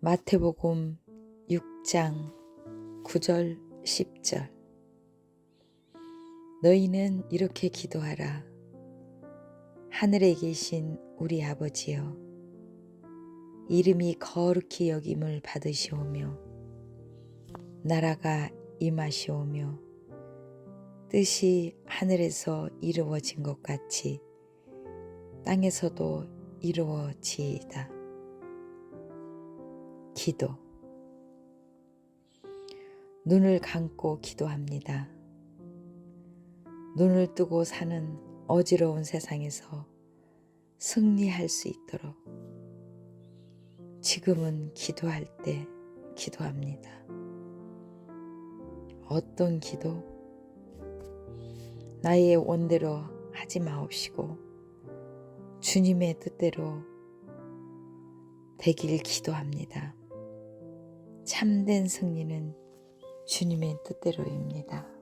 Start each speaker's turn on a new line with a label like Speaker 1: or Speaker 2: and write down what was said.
Speaker 1: 마태복음 6장 9절 10절 너희는 이렇게 기도하라 하늘에 계신 우리 아버지여 이름이 거룩히 여김을 받으시오며 나라가 임하시오며 뜻이 하늘에서 이루어진 것 같이 땅에서도 이루어지이다. 기도. 눈을 감고 기도합니다. 눈을 뜨고 사는 어지러운 세상에서 승리할 수 있도록 지금은 기도할 때 기도합니다. 어떤 기도? 나의 원대로 하지 마옵시고 주님의 뜻대로 되길 기도합니다. 참된 승리는 주님의 뜻대로입니다.